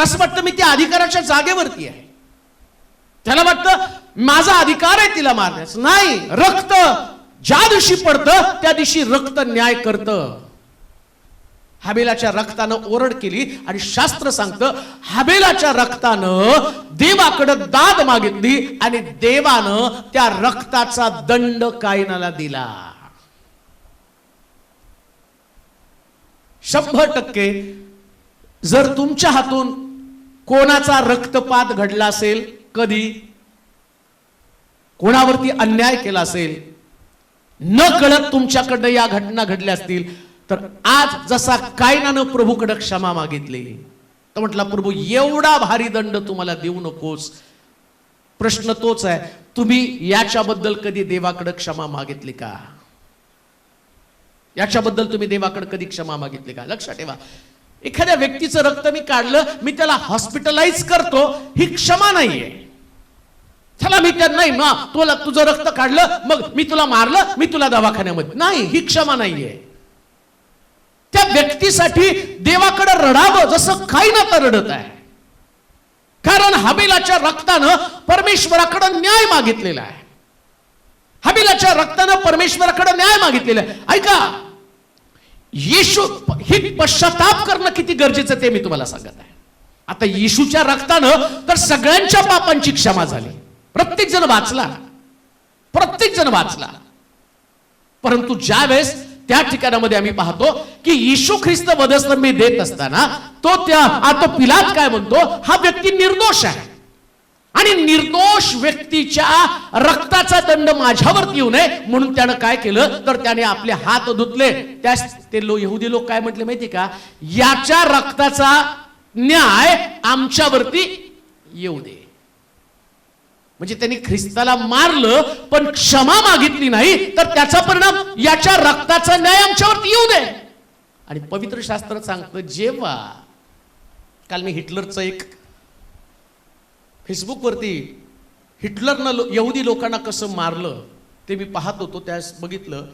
त्याला असं वाटतं मी त्या अधिकाराच्या जागेवरती आहे. त्याला वाटतं माझा अधिकार आहे तिला मारण्याचा. नाही रक्त ज्या दिवशी पडतं त्या दिवशी रक्त न्याय करतं. हाबेलाच्या रक्तानं ओरड केली आणि शास्त्र सांगतं हाबेलाच्या रक्तानं देवाकडं दाद मागितली आणि देवानं त्या रक्ताचा दंड कायनाला दिला. शंभर टक्के जर तुमच्या हातून कोणाचा रक्तपात घडला असेल कधी? कोणावरती अन्याय केला असेल? न कळत तुमच्याकडनं या घटना घडल्या असतील. तर आज जसा कायनानं प्रभूकडं क्षमा मागितली तर म्हटला प्रभू एवढा भारी दंड तुम्हाला देऊ नकोस. प्रश्न तोच आहे तुम्ही याच्याबद्दल कधी देवाकडे क्षमा मागितली का? याच्याबद्दल तुम्ही देवाकडे कधी क्षमा मागितली का? लक्षात ठेवा. एखाद्या व्यक्तीचं रक्त मी काढलं मी त्याला हॉस्पिटलाइज करतो ही क्षमा नाहीये. चला मी त्यात नाही ना तुला तुझं रक्त काढलं मग मी तुला मारलं मी तुला दवाखान्यामध्ये नाही ही क्षमा नाहीये. त्या व्यक्तीसाठी देवाकडे रडावं जसं काही ना तर रडत आहे. कारण हबेलाच्या रक्तानं परमेश्वराकडे न्याय मागितलेला आहे. हबीलाच्या रक्तानं परमेश्वराकडे न्याय मागितलेला आहे. ऐका येशू ही पश्चाताप करणं किती गरजेचं ते मी तुम्हाला सांगत आहे. आता येशूच्या रक्तानं तर सगळ्यांच्या पापांची क्षमा झाली. प्रत्येक जण वाचला. प्रत्येक जण वाचला. परंतु ज्या वेळेस त्या ठिकाणामध्ये आम्ही पाहतो की येशू ख्रिस्त वधस्तंभी मी देत असताना तो त्या आता पिलात काय म्हणतो हा व्यक्ती निर्दोष आहे. आणि निर्दोष व्यक्तीच्या रक्ताचा दंड माझ्यावरती येऊ नये म्हणून त्यानं काय केलं? तर त्याने आपले हात धुतले. त्यास ते लो यहुदी लोक काय म्हटले माहिती का? याच्या रक्ताचा न्याय आमच्यावरती येऊ दे. म्हणजे त्यांनी ख्रिस्ताला मारलं पण क्षमा मागितली नाही तर त्याचा परिणाम याच्या रक्ताचा न्याय आमच्यावरती येऊ दे. आणि पवित्र शास्त्र सांगतं जेव्हा काल मी हिटलरचं एक फेसबुकवरती हिटलरनं लो- यहुदी लोकांना कसं मारलं ते मी पाहत होतो त्यास बघितलं.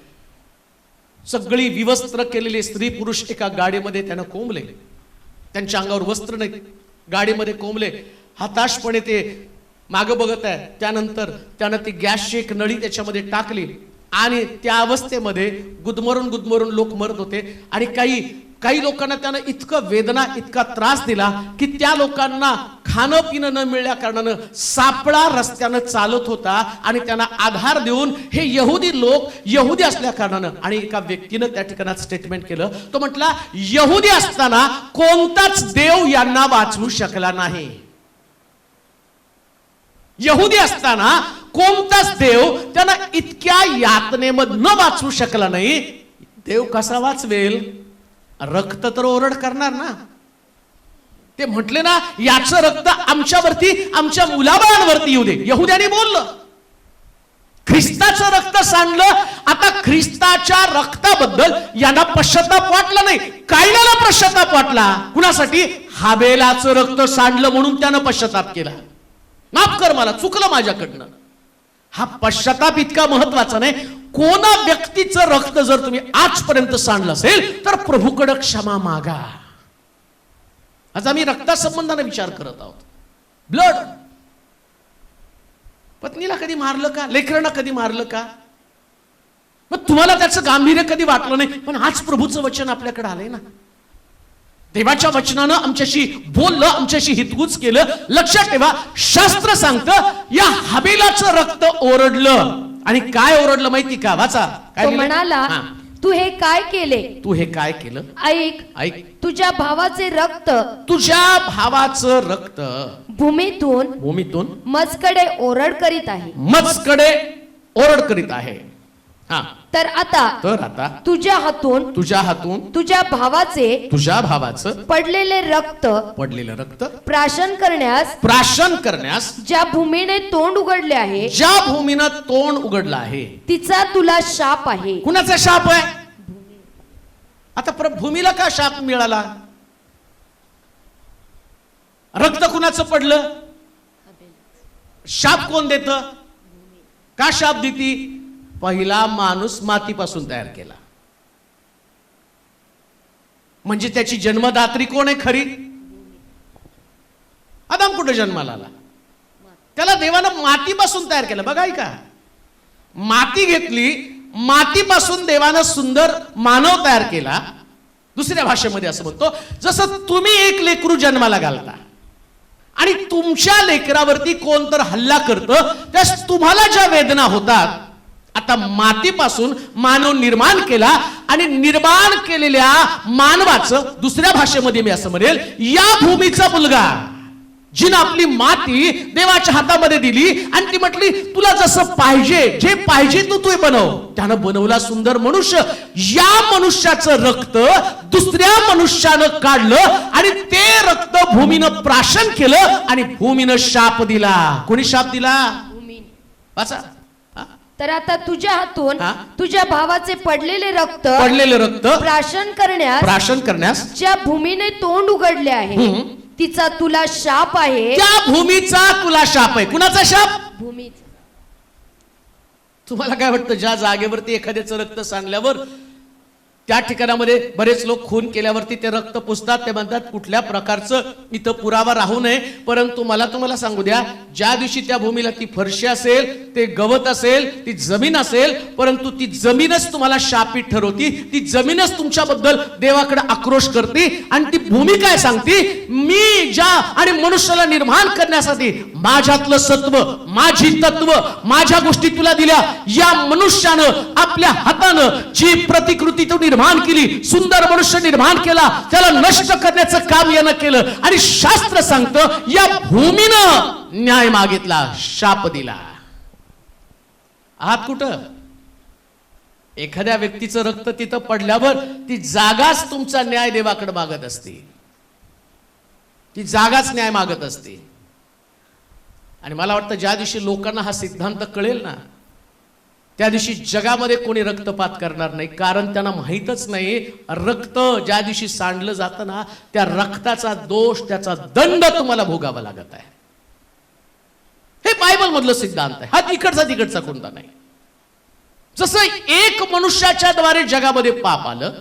सगळी विवस्त्र केलेले स्त्री पुरुष एका गाडीमध्ये त्यानं कोंबले. त्यांच्या अंगावर वस्त्र नाही गाडीमध्ये कोंबले. हताशपणे ते मागं बघत आहे त्यानंतर त्यानं ती गॅसची एक नळी त्याच्यामध्ये टाकली आणि त्या अवस्थेमध्ये गुदमरून गुदमरून लोक मरत होते. आणि काही काही लोकांना त्यानं इतकं वेदना इतका त्रास दिला की त्या लोकांना खाणं पिणं न मिळल्या कारणानं सापळा रस्त्यानं चालत होता आणि त्यांना आधार देऊन हे यहुदी लोक यहुदी असल्या कारणानं आणि एका व्यक्तीनं त्या ठिकाणात स्टेटमेंट केलं. तो म्हटला यहुदी असताना कोणताच देव यांना वाचवू शकला नाही. यहुदी असताना कोणताच देव त्यांना इतक्या यातनेमधनं वाचवू शकला नाही. देव कसा वाचवेल? रक्त तर ओरड करणार ना. ते म्हटले ना याचं रक्त आमच्यावरती आमच्या मुलाबाळांवरती येऊ दे. येऊद्याने बोललं. ख्रिस्ताचं रक्त सांडलं. आता ख्रिस्ताच्या रक्ताबद्दल यांना पश्चाताप वाटला नाही. कायनाला पश्चाताप वाटला. कुणासाठी? हाबेलाचं रक्त सांडलं म्हणून त्यानं पश्चाताप केला. माफ कर मला चुकलं माझ्याकडनं. हा पश्चाताप इतका महत्त्वाचा नाही. कोणा व्यक्तीचं रक्त जर तुम्ही आजपर्यंत सांडलं असेल तर प्रभूकडे क्षमा मागा. आज आम्ही रक्तासंबंधाने विचार करत आहोत. ब्लड पत्नीला कधी मारलं का? लेकरांना कधी मारलं का? मग तुम्हाला त्याचं गांभीर्य कधी वाटलं नाही? पण आज प्रभूचं वचन आपल्याकडे आलंय ना. देवाच्या वचनानं आमच्याशी बोललं आमच्याशी हितगुज केलं. लक्षात ठेवा शास्त्र सांगतं या हबेलाचं रक्त ओरडलं. आणि काय ओरडलं माहिती का? वाचा. काय तो लिहिलंय? म्हणाला हा. तू हे काय केले? तू हे काय केलं? ऐक ऐक. तुझ्या भावाचे रक्त. तुझ्या भावाचं रक्त. भूमीतून भूमीतून मजकडे ओरड करीत आहे. मजकडे ओरड करीत आहे. हा. तर आता तर आता तुझ्या हातून तुझ्या हातून तुझ्या भावाचे तुझ्या भावाचं पडलेले रक्त पडलेलं रक्त प्राशन करण्यास प्राशन करण्यास ज्या भूमीने तोंड उघडले आहे ज्या भूमीनं तोंड उघडलं आहे तिचा तुला शाप आहे. कुणाचा शाप आहे? आता प्र- भूमीला का शाप मिळाला? रक्त कुणाचं पडलं? शाप कोण देत? का शाप देती? पहिला माणूस मातीपासून तयार केला. म्हणजे त्याची जन्मदात्री कोण आहे खरी? कुठे जन्माला आला? त्याला देवानं मातीपासून तयार केलं. बघा का माती घेतली मातीपासून देवानं सुंदर मानव तयार केला. दुसऱ्या भाषेमध्ये असं म्हणतो जसं तुम्ही एक लेकरू जन्माला घालता आणि तुमच्या लेकरावरती कोण तर हल्ला करतं त्यास तुम्हाला ज्या वेदना होतात आता मातीपासून मानव निर्माण केला आणि निर्माण केलेल्या मानवाचं दुसऱ्या भाषेमध्ये मी असं म्हणेल या भूमीचा मुलगा. जिनं आपली माती देवाच्या हातामध्ये दिली आणि ती म्हटली तुला जसं पाहिजे जे पाहिजे तू तू बनव. त्यानं बनवला सुंदर मनुष्य. या मनुष्याचं रक्त दुसऱ्या मनुष्यानं काढलं आणि ते रक्त भूमीनं प्राशन केलं आणि भूमीनं शाप दिला. कोणी शाप दिला? वाचा? तर आता तुझ्या हातून हा? तुझ्या भावाचे पडलेले रक्त पडलेले रक्त प्राशन करण्यास प्राशन करण्यास ज्या भूमीने तोंड उघडले आहे तिचा तुला शाप आहे. त्या भूमीचा तुला शाप आहे. कुणाचा शाप? भूमी तुम्हाला काय वाटतं ज्या जागेवरती एखाद्याचं रक्त सांडल्यावर त्या ठिकाणामध्ये बरेच लोक खून केल्यावरती ते रक्त पुसतात. ते म्हणतात कुठल्या प्रकारचं इथं पुरावा राहू नये. परंतु मला तुम्हाला सांगू द्या ज्या दिवशी त्या भूमीला ती फरशी असेल ते गवत असेल ती जमीन असेल परंतु ती जमीनच तुम्हाला शापित ठरवती ती जमीनच तुमच्याबद्दल देवाकडे आक्रोश करते आणि ती भूमी काय सांगते? मी ज्या आणि मनुष्याला निर्माण करण्यासाठी माझ्यातलं सत्व माझी तत्व माझ्या गोष्टी तुला दिल्या या मनुष्यानं आपल्या हातानं जी प्रतिकृती तो निर्माण केली सुंदर मनुष्य निर्माण केला त्याला नष्ट करण्याचं काम यानं केलं. आणि शास्त्र सांगतं या भूमीनं न्याय मागितला शाप दिला. आहात कुठं? एखाद्या व्यक्तीचं रक्त तिथं पडल्यावर ती जागाच तुमचा न्याय देवाकडे मागत असते. ती जागाच न्याय मागत असते. आणि मला वाटतं ज्या दिवशी लोकांना हा सिद्धांत कळेल ना त्या दिवशी जगामध्ये कोणी रक्तपात करणार नाही कारण त्यांना माहीतच नाही रक्त ज्या दिवशी सांडलं जातं ना त्या रक्ताचा दोष त्याचा दंड तुम्हाला भोगावा लागत आहे. हे बायबल मधलं सिद्धांत आहे. हा तिकडचा तिकडचा कोणता नाही. जसं एक मनुष्याच्या द्वारे जगामध्ये पाप आलं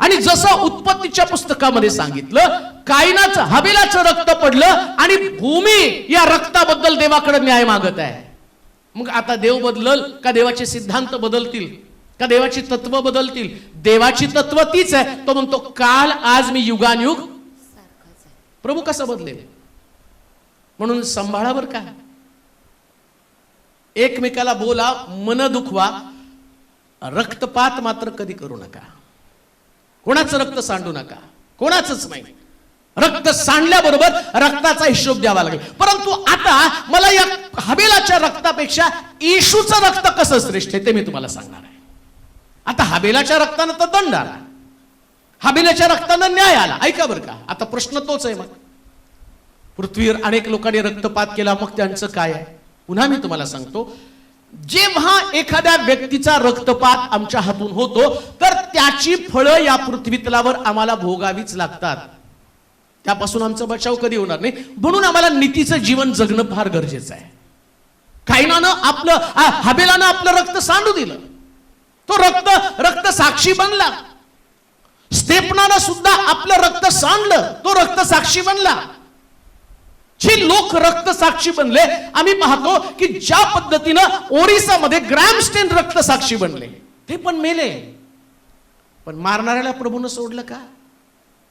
आणि जसं उत्पत्तीच्या पुस्तकामध्ये सांगितलं कायनाचं हबेलाचं रक्त पडलं आणि भूमी या रक्ताबद्दल देवाकडे न्याय मागत आहे. मग आता देव बदलल का देवाचे सिद्धांत बदलतील? का देवाची तत्व बदलतील? देवाची तत्व तीच आहे. तो म्हणतो काल आज मी युगानयुग प्रभू कसं बदलेल? म्हणून सांभाळावर काय एकमेकाला बोला मन दुखवा. रक्तपात मात्र कधी करू नका. कोणाचं रक्त सांडू नका? कोणाचंच नाही. रक्त सांडल्याबरोबर रक्ताचा हिशोब द्यावा लागेल. परंतु आता मला या हबेलाच्या रक्तापेक्षा येशूचं रक्त कसं श्रेष्ठ आहे ते मी तुम्हाला सांगणार आहे. आता हबेलाच्या रक्तानं तर दंड आला. हबेलाच्या रक्तानं न्याय आला. ऐका बरं का. आता प्रश्न तोच आहे मग. पृथ्वीवर अनेक लोकांनी रक्तपात केला. मग त्यांचं काय आहे? पुन्हा मी तुम्हाला सांगतो. जेव्हा एखाद्या व्यक्तीचा रक्तपात आमच्या हातून होतो तर त्याची फळं या पृथ्वीतलावर आम्हाला भोगावीच लागतात. त्यापासून आमचा बचाव कधी होणार नाही? म्हणून आम्हाला नीतीचं जीवन जगणं फार गरजेचं आहे. काहीनानं आपलं हबेलानं आपलं रक्त सांडू दिलं. तो रक्त रक्त साक्षी बनला. स्टेपनानं सुद्धा आपलं रक्त सांडलं तो रक्त साक्षी बनला. जे लोक रक्त साक्षी बनले आम्ही पाहतो की ज्या पद्धतीनं ओरिसामध्ये ग्रॅमस्टेन रक्त साक्षी बनले. ते पण मेले. पण मारणाऱ्याला प्रभूनं सोडलं का?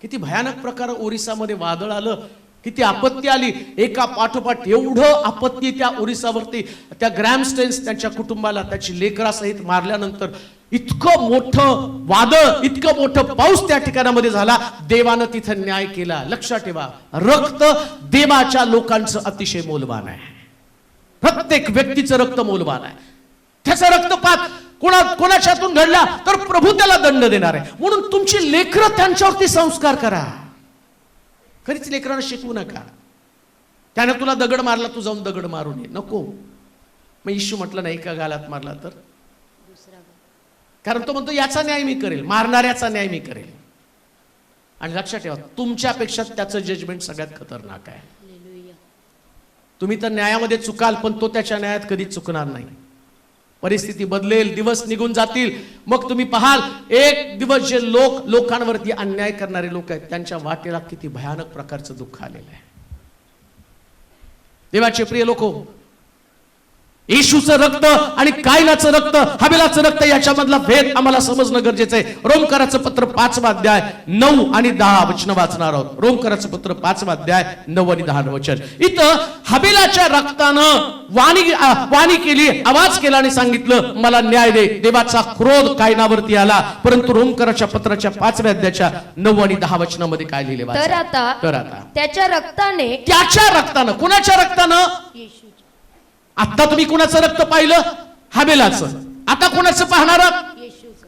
किती भयानक प्रकार ओरिसामध्ये वादळ आलं किती आपत्ती आली. एका पाठोपाठ एवढं आपत्ती त्या ओरिसावरती त्या ग्रॅमस्टेन्स त्यांच्या कुटुंबाला त्याची लेकरासहित मारल्यानंतर इतकं मोठं वादळ इतकं मोठं पाऊस त्या ठिकाणामध्ये झाला. देवानं तिथं न्याय केला. लक्षात ठेवा रक्त देवाच्या लोकांचं अतिशय मोलवान आहे. प्रत्येक व्यक्तीचं रक्त मोलवान आहे. त्याचा रक्तपात कोणा कोणाच्यातून घडला तर प्रभू त्याला दंड देणार आहे. म्हणून तुमची लेकरं त्यांच्यावरती संस्कार करा. खरीच लेकरांना शिकवू नका. त्याने तुला दगड मारला तू जाऊन दगड मारू नये नको. मग इशू म्हटलं नाही का गालात मारला तर? कारण तो म्हणतो याचा न्याय मी करेल. मारणाऱ्याचा न्याय मी करेल. आणि लक्षात ठेवा तुमच्यापेक्षा त्याचं जजमेंट सगळ्यात खतरनाक आहे. तुम्ही तर न्यायामध्ये चुकाल पण तो त्याच्या न्यायात कधी चुकणार नाही. परिस्थिती बदलेल दिवस निघून जातील. मग तुम्ही पाहाल एक दिवस जे लोक लोकांवरती अन्याय करणारे लोक आहेत त्यांच्या वाटेला किती भयानक प्रकारचं दुःख आलेलं आहे. देवाचे प्रिय लोक येशूचं रक्त आणि कायलाचं रक्त हबेलाचं रक्त याच्यामधला भेद आम्हाला समजणं गरजेचं आहे. रोमकराचं पत्र पाचवा अध्याय नऊ आणि दहा वचन वाचणार आहोत. रोमकराचं पत्र पाचवा अध्याय नऊ आणि दहा वचन. इथं हबेलाच्या रक्तानं वाणी वाणी केली आवाज केला आणि सांगितलं मला न्याय दे. देवाचा क्रोध कायनावरती आला. परंतु रोमकराच्या पत्राच्या पाचव्या अध्यायाच्या नऊ आणि दहा वचनामध्ये काय लिहिले? तर वाचा. आता तर आता. त्याच्या रक्ताने त्याच्या रक्तानं कुणाच्या रक्तानं? आता तुम्ही कुणाचं रक्त पाहिलं? हाबेलाचं आता कुणाचं पाहणार?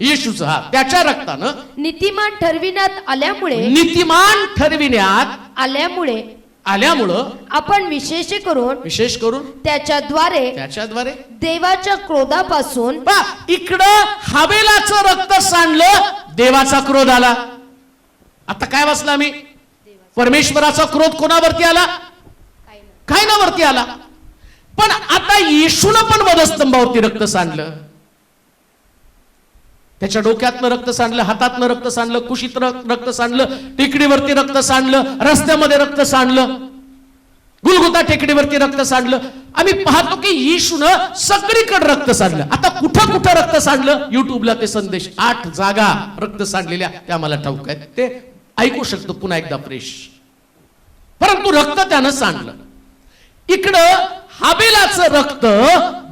येशूचं. हा त्याच्या रक्तानं नीतिमान ठरविण्यात आल्यामुळे नीतिमान ठरविण्यात आल्यामुळे आल्यामुळं आपण विशेष करून विशेष करून त्याच्याद्वारे त्याच्याद्वारे देवाच्या क्रोधापासून इकडं हाबेलाचं रक्त सांडलं देवाचा क्रोध आला. आता काय वाचलं आम्ही? परमेश्वराचा क्रोध कोणावरती आला? काय नावरती आला. पण आता येशून पण वधस्तंभावरती रक्त सांडलं. त्याच्या डोक्यातनं रक्त सांडलं हातातनं रक्त सांडलं कुशीत रक्त सांडलं टेकडीवरती रक्त सांडलं रस्त्यामध्ये रक्त सांडलं. गुलगुता टेकडीवरती रक्त सांडलं. आम्ही पाहतो की येशून सगळीकडे रक्त सांडलं. आता कुठं कुठं रक्त सांडलं? युट्यूबला ते संदेश. आठ जागा रक्त सांडलेल्या त्या मला ठाऊक आहेत. ते ऐकू शकतो पुन्हा एकदा फ्रेश. परंतु रक्त त्यानं सांडलं. इकडं हाबेलाचं रक्त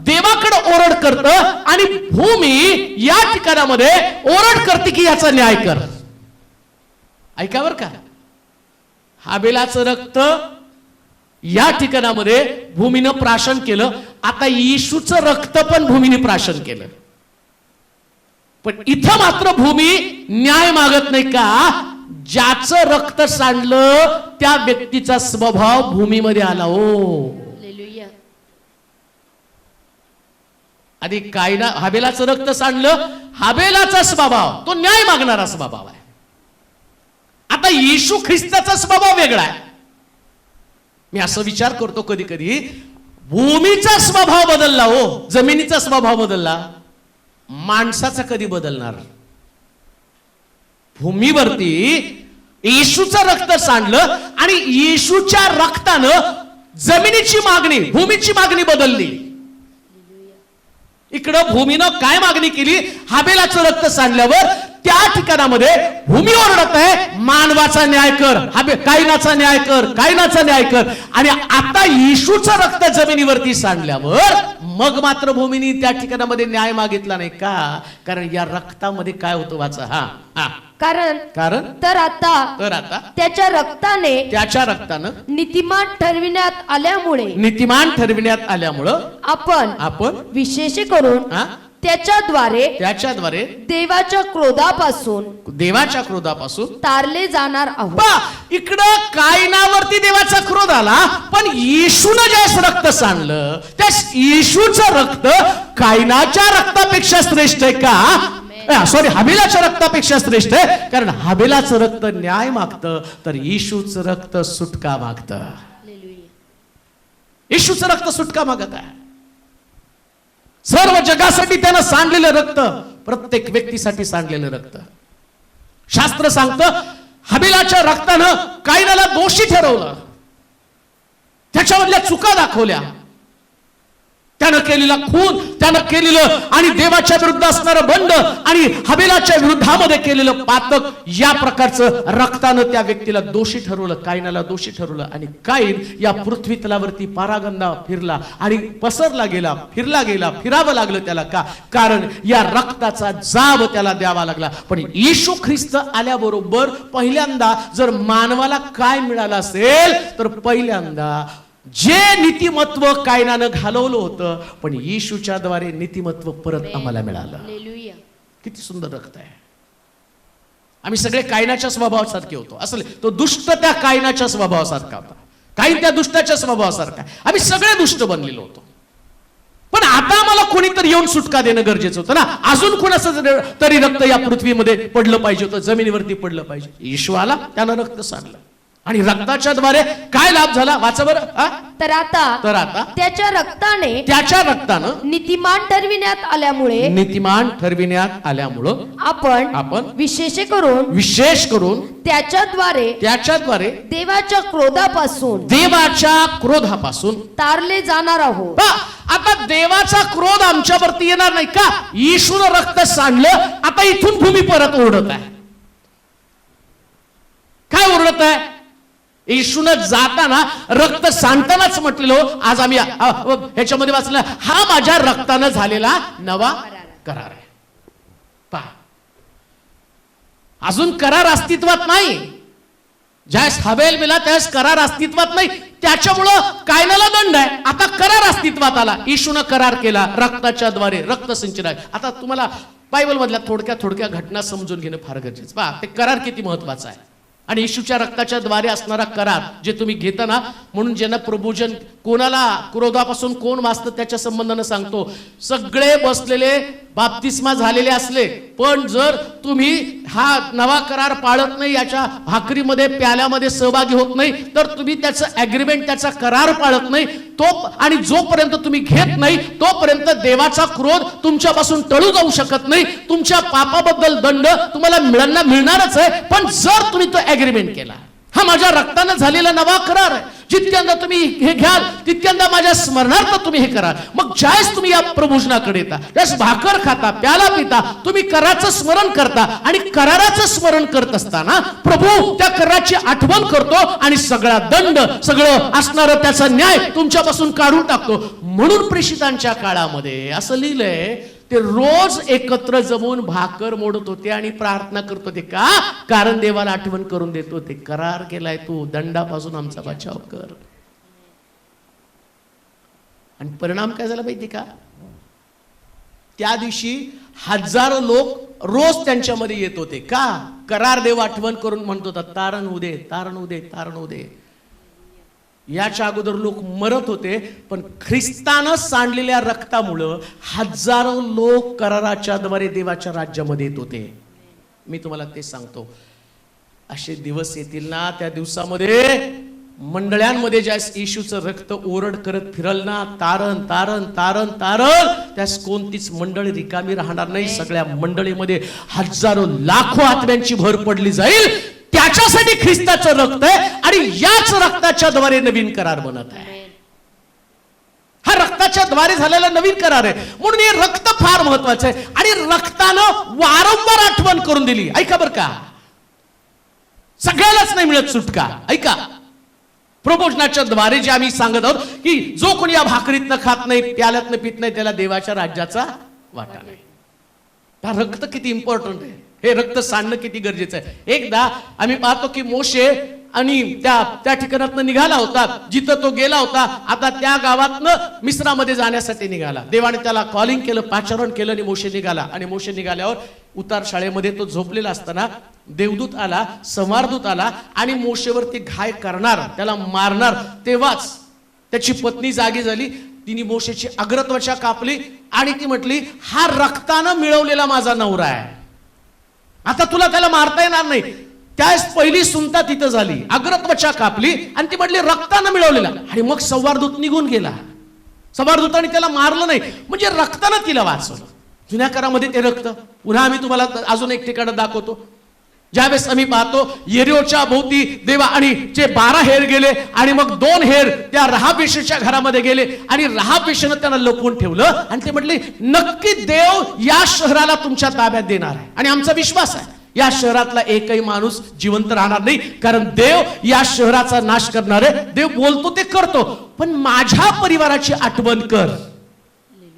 देवाकडे ओरड करत आणि भूमी या ठिकाणामध्ये ओरड करते की याचा न्याय कर. ऐकावर का? हाबेलाचं रक्त या ठिकाणामध्ये भूमीनं प्राशन केलं. आता येशूचं रक्त पण भूमीने प्राशन केलं. पण इथं मात्र भूमी न्याय मागत नाही का? ज्याचं रक्त सांडलं त्या व्यक्तीचा स्वभाव भूमीमध्ये आला हो. आधी कायना हाबेलाचं रक्त सांडलं हाबेलाचा स्वभाव. तो न्याय मागणारा स्वभाव आहे. आता येशू ख्रिस्ताचा स्वभाव वेगळा आहे. मी असं विचार करतो कधी कधी भूमीचा स्वभाव बदलला हो. जमिनीचा स्वभाव बदलला. माणसाचा कधी बदलणार? भूमीवरती येशूचं रक्त सांडलं आणि येशूच्या रक्तानं जमिनीची मागणी भूमीची मागणी बदलली. इकडं भूमीनं काय मागणी केली? हाबेलाचं रक्त सांडल्यावर त्या ठिकाणामध्ये भूमी ओरडत आहे मानवाचा न्याय कर हाबे कायनाचा न्याय कर कायनाचा न्याय कर. आणि आता येशूचं रक्त जमिनीवरती सांडल्यावर मग मात्र भूमीने त्या ठिकाणामध्ये न्याय मागितला नाही का? कारण या रक्तामध्ये काय होतं वाचा हा हा. कारण कारण? तर आता तर आता? त्याच्या रक्ताने त्याच्या रक्तानं? नीतिमान ठरविण्यात आल्यामुळे नीतिमान ठरविण्यात आल्यामुळं आपण आपण विशेष करून हा? त्याच्याद्वारे त्याच्याद्वारे देवाच्या क्रोधापासून देवाच्या क्रोधापासून तारले जाणार आहोत. पहा, इकडं कायनावरती देवाचा क्रोध आला पण येशूनं ज्यास रक्त सांडलं त्या येशूचं रक्त कायनाच्या रक्तापेक्षा श्रेष्ठ आहे का? सॉरी हबेलाच्या रक्तापेक्षा श्रेष्ठ आहे कारण हबेलाचं रक्त न्याय मागतं तर येशूचं रक्त सुटका मागतं. येशूचं रक्त सुटका मागत आहे. सर्व जगासाठी त्यानं सांडलेलं रक्त प्रत्येक व्यक्तीसाठी सांडलेलं रक्त. शास्त्र सांगतं हबिलाच्या रक्तानं कायनाला दोषी ठरवलं. त्याच्यामधल्या चुका दाखवल्या. त्यानं केलेला खून त्यानं केलेलं आणि देवाच्या विरुद्ध असणारं बंड आणि हबेलाच्या विरुद्धामध्ये केलेलं पातक या प्रकारचं रक्तानं त्या व्यक्तीला दोषी ठरवलं कायनाला दोषी ठरवलं आणि काईन या पृथ्वी तलावरती पारागंदा फिरला आणि पसरला गेला फिरला गेला फिरावं लागलं त्याला का? कारण या रक्ताचा जाब त्याला द्यावा लागला. पण येशू ख्रिस्त आल्याबरोबर पहिल्यांदा जर मानवाला काय मिळालं असेल तर पहिल्यांदा जे नीतिमत्व कायनानं घालवलं होतं पण येशूच्या द्वारे नीतिमत्व परत आम्हाला मिळालं. किती सुंदर रक्त आहे. आम्ही सगळे कायनाच्या स्वभावासारखे होतो. असले तो दुष्ट त्या कायनाच्या स्वभावासारखा होता. काही त्या दुष्टाच्या स्वभावासारखा. आम्ही सगळे दुष्ट बनलेलो होतो. पण आता आम्हाला कोणीतरी येऊन सुटका देणं गरजेचं होतं ना? अजून कोणाचं तरी रक्त या पृथ्वीमध्ये पडलं पाहिजे होतं जमिनीवरती पडलं पाहिजे येशू आला त्यानं रक्त सांडलं. आणि रक्ताच्या द्वारे काय लाभ झाला? वाचा बरं हा? तर आता तर आता? त्याच्या रक्ताने त्याच्या रक्तानं नीतिमान ठरविण्यात आल्यामुळे नीतिमान ठरविण्यात आल्यामुळं आपण आपण विशेष करून विशेष करून त्याच्याद्वारे त्याच्याद्वारे देवाच्या क्रोधापासून देवाच्या क्रोधापासून तारले जाणार आहोत. पहा, आता देवाचा क्रोध आमच्यावरती येणार नाही का? येशून रक्त सांडलं आता इथून भूमी परत ओरडत आहे. काय ओरडत आहे? येशून जाताना रक्त सांडतानाच म्हटलेलो हो, आज आम्ही ह्याच्यामध्ये वाचलं हा माझ्या रक्तानं झालेला नवा करार आहे. पहा. अजून करार अस्तित्वात नाही. ज्यावेळेस हवेल मिला त्यावेळेस करार अस्तित्वात नाही. त्याच्यामुळं कायनाला दंड आहे. आता करार अस्तित्वात आला. येशून करार केला रक्ताच्या द्वारे रक्त सिंचन आहे. आता तुम्हाला बायबल मधल्या थोडक्या थोडक्या घटना समजून घेणं फार गरजेचं पहा ते करार किती महत्त्वाचा आहे. आणि येशूच्या रक्ताच्या द्वारे असणारा करार जे तुम्ही घेताना म्हणून ज्यांना प्रभोजन कोणाला क्रोधापासून कोण वाचतं त्याच्या संबंधानं सांगतो. सगळे बसलेले बाप्तिस्मा झालेले असले पण जर तुम्ही हा नवा करार पाळत नाही याच्या भाकरीमध्ये प्याल्यामध्ये सहभागी होत नाही तर तुम्ही त्याचं अग्रीमेंट त्याचा करार पाळत नाही तो आणि जोपर्यंत तुम्ही घेत नाही तोपर्यंत देवाचा क्रोध तुमच्यापासून टळू जाऊ शकत नाही. तुमच्या पापाबद्दल दंड तुम्हाला मिळणार मिळणारच आहे. पण जर तुम्ही तो अग्रीमेंट केला हा माझ्या रक्तानं झालेला नवा करार आहे. जितक्यांदा तुम्ही हे घ्याल तितक्यांदा माझ्या स्मरणार्थ तुम्ही हे करा मग ज्यावेळेस तुम्ही या प्रभूषणाकडे येता त्यास भाकर खाता प्याला पिता तुम्ही कराचं स्मरण करता आणि कराराचं स्मरण करत असताना प्रभू त्या कराची आठवण करतो आणि सगळा दंड सगळं असणारं त्याचा न्याय तुमच्यापासून काढून टाकतो. म्हणून प्रेषितांच्या काळामध्ये असं लिहिलंय ते रोज एकत्र जमून भाकर मोडत होते आणि प्रार्थना करत होते का? कारण देवाला आठवण करून देतो होते. करार केलाय तू दंडापासून आमचा बचाव कर. आणि परिणाम काय झाला माहिती का? त्या दिवशी हजारो लोक रोज त्यांच्यामध्ये येत होते. का? करार देव आठवण करून म्हणत होता तारण उदे तारण उदे तारण उदे याच्या अगोदर लोक मरत होते पण ख्रिस्तानं सांडलेल्या रक्तामुळं हजारो लोक कराराच्या द्वारे देवाच्या राज्यामध्ये येत होते. मी तुम्हाला ते सांगतो. असे दिवस येतील ना त्या दिवसामध्ये मंडळ्यांमध्ये ज्या येशूचं रक्त ओरड करत फिरल ना तारण तारण तारण तारण त्यास कोणतीच मंडळी रिकामी राहणार नाही. सगळ्या मंडळीमध्ये हजारो लाखो आत्म्यांची भर पडली जाईल. त्याच्यासाठी ख्रिस्ताचं रक्त आहे आणि याच रक्ताच्या द्वारे नवीन करार बनत आहे. हा रक्ताच्या द्वारे झालेला नवीन करार आहे. म्हणून हे रक्त फार महत्वाचं आहे. आणि रक्तानं वारंवार आठवण करून दिली. ऐका बरं का. सगळ्यालाच नाही मिळत सुटका. ऐका. प्रबोधनाच्या द्वारे जे आम्ही सांगत आहोत की जो कोणी या भाकरीतनं खात नाही प्याल्यातनं पित नाही त्याला देवाच्या राज्याचा वाटा नाही. हा रक्त किती इम्पॉर्टंट आहे. हे रक्त सांडणं किती गरजेचं आहे. एकदा आम्ही पाहतो की मोशे आणि त्या त्या ठिकाणातनं निघाला होता. जिथं तो गेला होता आता त्या गावातनं मिस्रामध्ये जाण्यासाठी निघाला. देवाने त्याला कॉलिंग केलं पाचारण केलं आणि मोशे निघाला. आणि मोशे निघाल्यावर उतार शाळेमध्ये तो झोपलेला असताना देवदूत आला संवारदूत आला आणि मोशेवरती घाय करणार त्याला मारणार. तेव्हाच त्याची पत्नी जागी झाली. तिने मोशेची अग्रत्वचा कापली आणि ती म्हटली हा रक्तानं मिळवलेला माझा नवरा आहे. आता तुला त्याला मारता येणार नाही. त्यावेळेस पहिली सुनता तिथं झाली. अग्रत्वचा कापली आणि ती म्हटली रक्तानं मिळवलेला. आणि मग संवारदूत निघून गेला. संवारदूताने त्याला मारलं नाही. म्हणजे रक्तानं तिला वाचवलं. जुन्या करामध्ये ते रक्त. पुन्हा आम्ही तुम्हाला अजून एक ठिकाण दाखवतो. ज्यावेळेस आम्ही पाहतो येरिओच्या भोवती देवा आणि जे बारा हेर गेले आणि मग दोन हेर त्या रहापेशेच्या घरामध्ये गेले आणि रहापेशेनं त्यांना लपवून ठेवलं आणि ते म्हटले नक्की देव या शहराला तुमच्या ताब्यात देणार आहे. आणि आमचा विश्वास आहे या शहरातला एकही माणूस जिवंत राहणार नाही कारण देव या शहराचा नाश करणार आहे देव बोलतो ते करतो पण माझ्या परिवाराची आठवण कर.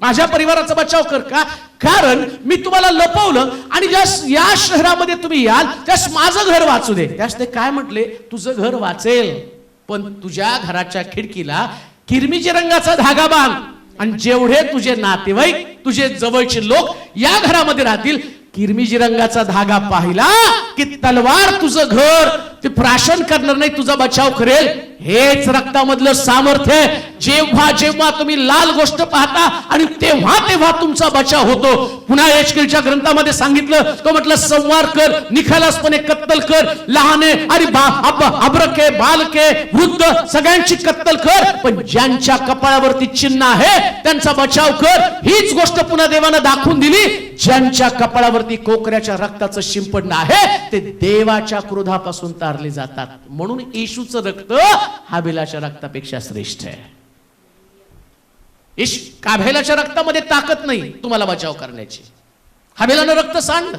माझ्या परिवाराचा बचाव कर का? कारण मी तुम्हाला लपवलं आणि ज्या या शहरामध्ये तुम्ही याल त्यास माझं घर वाचू दे. त्यास ते काय म्हटले? तुझं घर वाचेल. पण तुझ्या घराच्या खिडकीला किरमिजी रंगाचा धागा बांध. आणि जेवढे तुझे नातेवाईक तुझे जवळचे लोक या घरामध्ये राहतील किरमिजी रंगाचा धागा पाहिला की तलवार तुझं घर ते प्राशन करणार नाही तुझा बचाव करेल. हेच रक्तामधलं सामर्थ्य जेव्हा जेव्हा तुम्ही लाल गोष्ट पाहता आणि तेव्हा तेव्हा तुमचा बचाव होतो. पुन्हा एचकेलच्या ग्रंथामध्ये सांगितलं तो म्हटलं संवार कर निखालसपणे कत्तल कर लहाने आणि बा- अब- अब्रके बालके वृद्ध सगळ्यांची कत्तल कर पण ज्यांच्या कपाळावरती चिन्ह आहे त्यांचा बचाव कर. हीच गोष्ट पुन्हा देवानं दाखवून दिली. ज्यांच्या कपाळावरती कोकऱ्याच्या रक्ताचं शिंपडणं आहे ते देवाच्या क्रोधापासून तारले जातात. म्हणून येशूचं रक्त हाबिलाच्या रक्तापेक्षा श्रेष्ठ आहे. इश काभेलाच्या रक्तामध्ये ताकद नाही तुम्हाला बचाव करण्याची? हाबेलानं रक्त सांडलं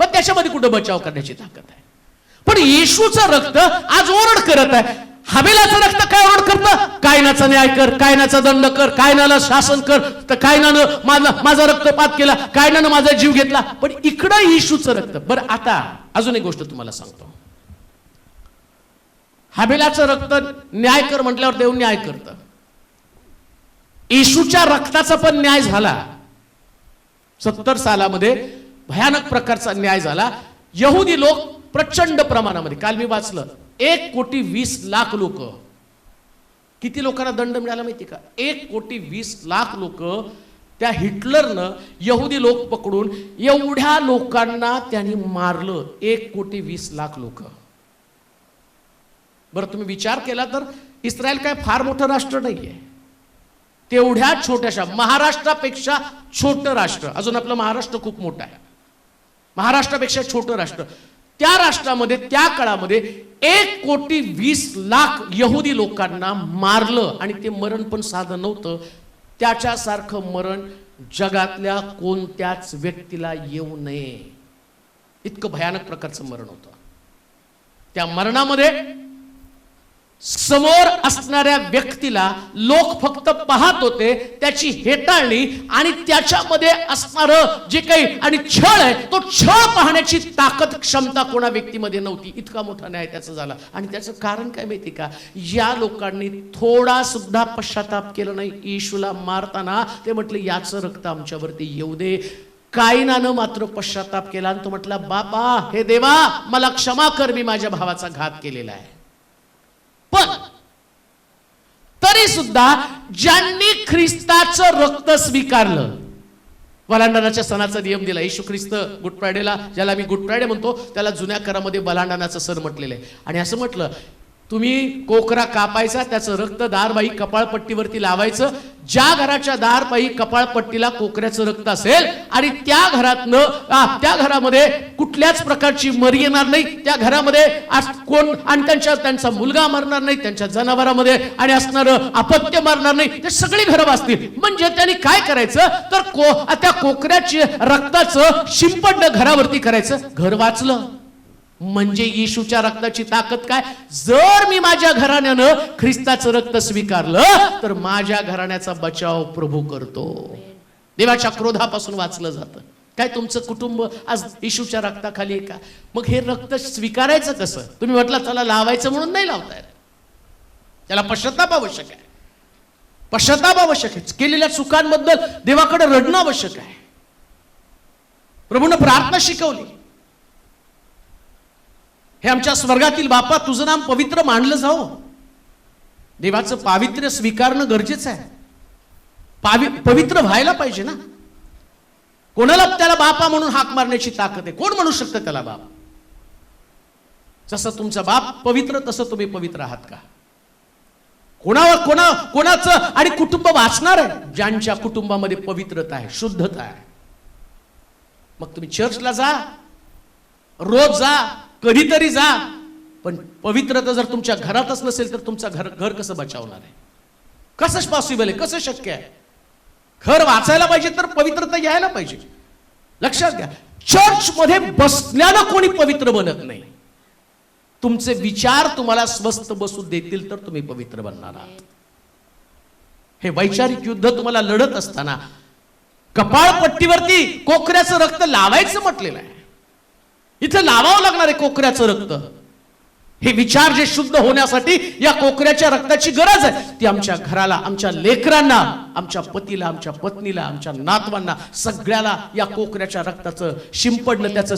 पण त्याच्यामध्ये कुठं बचाव करण्याची ताकद आहे? पण येशूचं रक्त आज ओरड करत आहे. हबेलाचं रक्त काय ओरड करतं? कायनाचा न्याय कर कायनाचा दंड कर कायनाला शासन कर तर कायनानं माझा माझा रक्तपात केला कायनानं माझा जीव घेतला. पण इकडं येशूचं रक्त. बरं आता अजून एक गोष्ट तुम्हाला सांगतो. हबेलाचं रक्त न्याय कर म्हटल्यावर देव न्याय करतं. येशूच्या रक्ताचा पण न्याय झाला. सत्तर सालामध्ये भयानक प्रकारचा न्याय झाला. यहुदी लोक प्रचंड प्रमाणामध्ये. काल मी वाचलं एक कोटी वीस लाख लोक. किती लोकांना दंड मिळाला माहिती का? एक कोटी वीस लाख लोक त्या हिटलरनं यहुदी लोक पकडून एवढ्या लोकांना त्यांनी मारलं. एक कोटी वीस लाख लोक. बरं तुम्ही विचार केला तर इस्रायल काय फार मोठं राष्ट्र नाहीये. तेवढ्या छोट्याशा महाराष्ट्रापेक्षा छोटं राष्ट्र. अजून आपलं महाराष्ट्र खूप मोठं आहे. महाराष्ट्रापेक्षा छोटं राष्ट्र. त्या राष्ट्रामध्ये त्या काळामध्ये एक कोटी वीस लाख यहुदी लोकांना मारलं आणि ते मरण पण साधं नव्हतं. त्याच्यासारखं मरण जगातल्या कोणत्याच व्यक्तीला येऊ नये. इतकं भयानक प्रकारचं मरण होतं. त्या मरणामध्ये समोर असणाऱ्या व्यक्तीला लोक फक्त पाहत होते त्याची हेटाळणी आणि त्याच्यामध्ये असणार जे काही आणि छळ आहे तो छळ पाहण्याची ताकद क्षमता कोणा व्यक्तीमध्ये नव्हती. इतका मोठा न्याय त्याचा झाला. आणि त्याचं कारण काय माहिती का? या लोकांनी थोडा सुद्धा पश्चाताप केला नाही. येशूला मारताना ते म्हटले याचं रक्त आमच्यावरती येऊ दे. कायनानं मात्र पश्चाताप केला आणि तो म्हटला बाबा हे देवा मला क्षमा कर मी माझ्या भावाचा घात केलेला आहे. पण तरी सुद्धा ज्यांनी ख्रिस्ताचं रक्त स्वीकारलं बलांडनाच्या सणाचा नियम दिला येशू ख्रिस्त गुड फ्रायडेला ज्याला मी गुड फ्रायडे म्हणतो त्याला जुन्या करामध्ये बलांडनाचा सण म्हटलेलं आहे. आणि असं म्हटलं तुम्ही कोकरा कापायचा त्याचं रक्त दारबाई कपाळपट्टीवरती लावायचं. ज्या घराच्या दारबाई कपाळपट्टीला कोकऱ्याचं रक्त असेल आणि त्या घरातनं त्या घरामध्ये कुठल्याच प्रकारची मरी येणार नाही. त्या घरामध्ये कोण आणि त्यांच्या त्यांचा मुलगा मरणार नाही त्यांच्या जनावरामध्ये आणि असणारं अपत्य मरणार नाही. ते सगळी घरं वाचतील. म्हणजे त्यांनी काय करायचं? तर को त्या कोकऱ्याची रक्ताचं शिंपडणं घरावरती करायचं. घर वाचलं. म्हणजे येशूच्या रक्ताची ताकद काय? जर मी माझ्या घराण्यानं ख्रिस्ताचं रक्त स्वीकारलं तर माझ्या घराण्याचा बचाव प्रभू करतो. देवाच्या क्रोधापासून वाचलं जातं. काय तुमचं कुटुंब आज येशूच्या रक्ताखाली आहे का? मग हे रक्त स्वीकारायचं कसं? तुम्ही म्हटलं चला लावायचं म्हणून नाही लावताय त्याला पश्चाताप आवश्यक आहे. पश्चाताप आवश्यक आहे. केलेल्या चुकांबद्दल देवाकडे रडणं आवश्यक आहे. प्रभूनं प्रार्थना शिकवली. हे आमच्या स्वर्गातील बापा तुझं नाम पवित्र मानलं जावं. देवाचं पावित्र्य स्वीकारणं गरजेचं आहे. पावि पवित्र व्हायला पाहिजे ना. कोणाला त्याला बापा म्हणून हाक मारण्याची ताकद आहे? कोण म्हणू शकतं त्याला बाप? जसं तुमचा बाप पवित्र तसं तुम्ही पवित्र आहात का? कोणावर कोणा कोणाचं आणि कुटुंब वाचणार आहे? ज्यांच्या कुटुंबामध्ये पवित्रता आहे शुद्धता आहे. मग तुम्ही चर्चला जा रोज जा कधीतरी जा. पण पवित्रता जर तुमच्या घरातच नसेल तर तुमचं घर घर कसं बचावणार आहे? कसं पॉसिबल आहे? कसं शक्य आहे? घर वाचायला पाहिजे तर पवित्रता यायला पाहिजे. लक्षात घ्या. चर्च मध्ये बसण्यानं कोणी पवित्र बनत नाही. तुमचे विचार तुम्हाला स्वस्थ बसू देतील तर तुम्ही पवित्र बनणार आहात. हे वैचारिक युद्ध तुम्हाला लढत असताना कपाळपट्टीवरती कोकऱ्याचं रक्त लावायचं म्हटलेलं आहे. इथं लावावं लागणार आहे कोकऱ्याचं रक्त. हे विचार जे शुद्ध होण्यासाठी या कोकऱ्याच्या रक्ताची गरज आहे. ती आमच्या घराला आमच्या लेकरांना आमच्या पतीला आमच्या पत्नीला आमच्या नातवांना सगळ्याला या कोकऱ्याच्या रक्ताचं शिंपडणं त्याचं